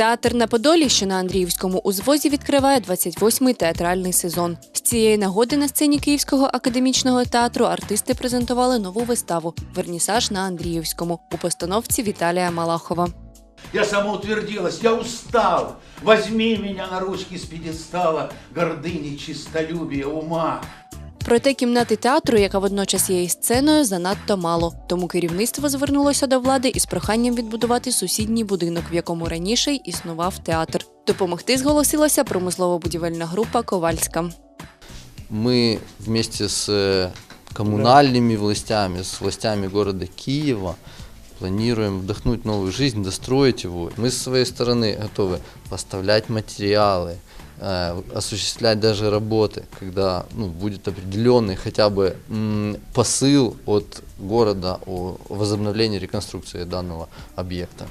Театр на Подолі, що на Андріївському узвозі, відкриває 28-й театральний сезон. З цієї нагоди на сцені Київського академічного театру артисти презентували нову виставу Вернісаж на Андріївському у постановці Віталія Малахова. Я самоутвердилась, я устал. Возьми меня на ручки с пьедестала гордыни, чистолюбия, ума. Проте кімнати театру, яка водночас є і сценою, занадто мало. Тому керівництво звернулося до влади із проханням відбудувати сусідній будинок, в якому раніше й існував театр. Допомогти зголосилася промислово-будівельна група Ковальська. Мы вместе с э, коммунальными властями, с властями города Киева планируем вдохнуть новую жизнь, достроить его. Мы с своей стороны готовы поставлять материалы, э, осуществлять даже работы, когда ну, будет определенный хотя бы м, посыл от города о возобновлении реконструкции данного объекта.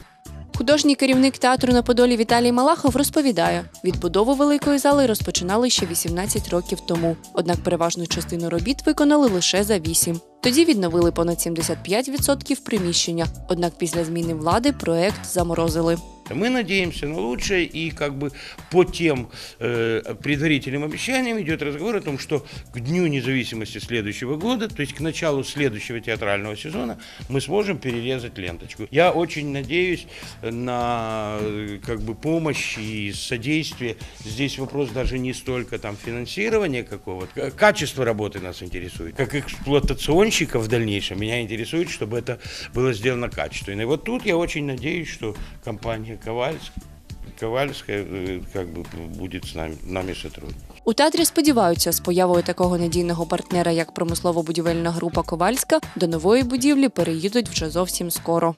Художній керівник театру на Подолі Віталій Малахов розповідає, відбудову великої зали розпочинали ще 18 років тому. Однак переважну частину робіт виконали лише за 8. Тоді відновили понад 75% приміщення. Однак після зміни влади проект заморозили. Мы надеемся на лучшее, и как бы по тем э, предварительным обещаниям идет разговор о том, что к Дню независимости следующего года, то есть к началу следующего театрального сезона, мы сможем перерезать ленточку. Я очень надеюсь на э, как бы помощь и содействие. Здесь вопрос даже не столько там финансирования какого-то, качество работы нас интересует. Как эксплуатационщика в дальнейшем меня интересует, чтобы это было сделано качественно. И вот тут я очень надеюсь, что компания Ковальск, Ковальська как бы будет с нами, нами сотрудничать. У театрі сподіваються, з появою такого надійного партнера, як промислово-будівельна група Ковальська, до нової будівлі переїдуть вже зовсім скоро.